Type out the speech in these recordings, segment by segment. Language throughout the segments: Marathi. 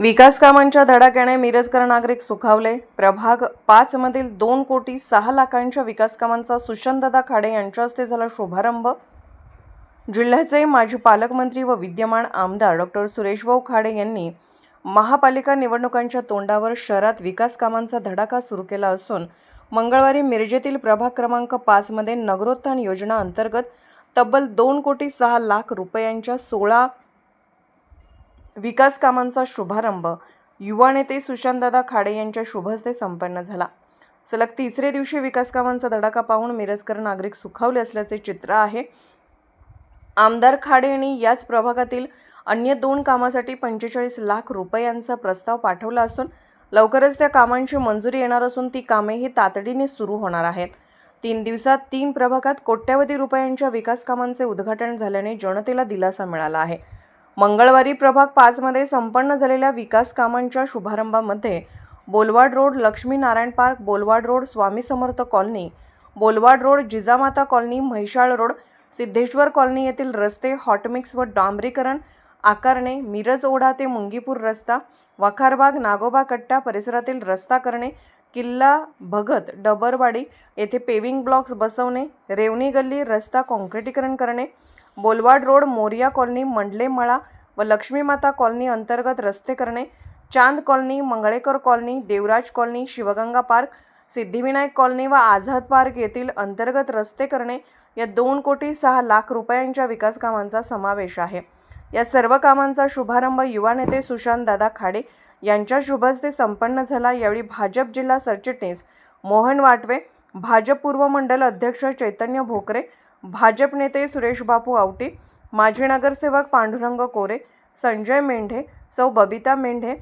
विकास कामांच्या धडाक्याने मिरजकर नागरिक सुखावले. प्रभाग पाच मधील दोन कोटी सहा लाखांच्या विकास कामांचा सुशांतदा खाडे यांच्या हस्ते झाला शुभारंभ. जिल्ह्याचे माजी पालकमंत्री व विद्यमान आमदार डॉक्टर सुरेशभाऊ खाडे यांनी महापालिका निवडणुकांच्या तोंडावर शहरात विकास कामांचा धडाका सुरू केला असून मंगळवारी मिरजेतील प्रभाग क्रमांक पाचमध्ये नगरोत्थान योजना अंतर्गत तब्बल दोन कोटी सहा लाख रुपयांच्या सोळा विकास कामांचा शुभारंभ. युवा नेते सुशांतदादा खाडे यांच्या शुभहस्ते संपन्न झाला. सलग तिसरे दिवशी विकास कामांचा धडाका पाहून मिरजकर नागरिक सुखावले असल्याचे चित्र आहे. आमदार खाडे यांनी याच प्रभागातील अन्य दोन कामासाठी पंचेचाळीस लाख रुपयांचा प्रस्ताव पाठवला असून लवकरच त्या कामांची मंजुरी येणार असून ती कामेही तातडीने सुरू होणार आहेत. तीन दिवसात तीन प्रभागात कोट्यवधी रुपयांच्या विकास कामांचे उद्घाटन झाल्याने जनतेला दिलासा मिळाला आहे. मंगळवारी प्रभाग पाचमध्ये संपन्न झालेल्या विकास कामांच्या शुभारंभामध्ये Bolwad road Laxminarayan park Bolwad road Swami Samarth colony Bolwad road Jijamata colony Mhaishal road Siddheshwar colony येथील रस्ते हॉटमिक्स व डांबरीकरण आकारणे मिरज ओढा ते मुंगीपूर रस्ता वखारबाग नागोबा कट्टा परिसरातील रस्ता करणे किल्ला भगत डबरवाडी येथे पेविंग ब्लॉक्स बसवणे रेवणी गल्ली रस्ता काँक्रिटीकरण करणे बोलवाड रोड मोरिया कॉलनी मंडले मळा व लक्ष्मीमाता कॉलनी अंतर्गत रस्ते करणे Chand colony Mangalekar colony Devraj colony Shivganga park Siddhivinayak colony व आझाद पार्क येथील अंतर्गत रस्ते करणे या दोन कोटी सहा लाख रुपयांच्या विकास कामांचा समावेश आहे. या सर्व कामांचा शुभारंभ युवा नेते सुशांत दादा खाडे यांच्या शुभस्ते संपन्न झाला. यावेळी भाजप जिल्हा सरचिटणीस मोहन वाटवे भाजप पूर्व मंडल अध्यक्ष चैतन्य भोकरे भाजप नेते सुरेश बापू आवटी माजी नगरसेवक पांडुरंग कोरे संजय मेंढे सौ बबिता मेंढे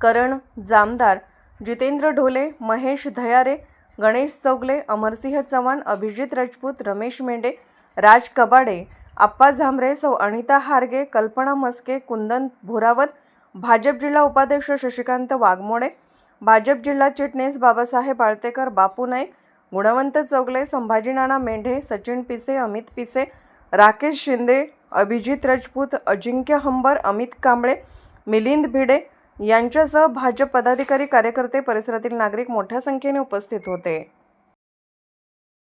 करण जामदार जितेंद्र ढोले महेश धयारे गणेश चौगले अमरसिंह चव्हाण अभिजित राजपूत रमेश मेंढे राज कबाडे आप्पा झांबरे सौ अनिता हारगे कल्पना मस्के कुंदन भोरावत भाजप जिल्हा उपाध्यक्ष शशिकांत वाघमोडे भाजप जिल्हा चिटणीस बाबासाहेब आळतेकर बापू नाईक गुणवंत चौगले संभाजीनाना मेंढे सचिन पिसे अमित पिसे राकेश शिंदे अभिजित राजपूत अजिंक्य हंबर अमित कांबळे मिलिंद भिडे यांच्यासह भाजप पदाधिकारी कार्यकर्ते परिसरातील नागरिक मोठ्या संख्येने उपस्थित होते.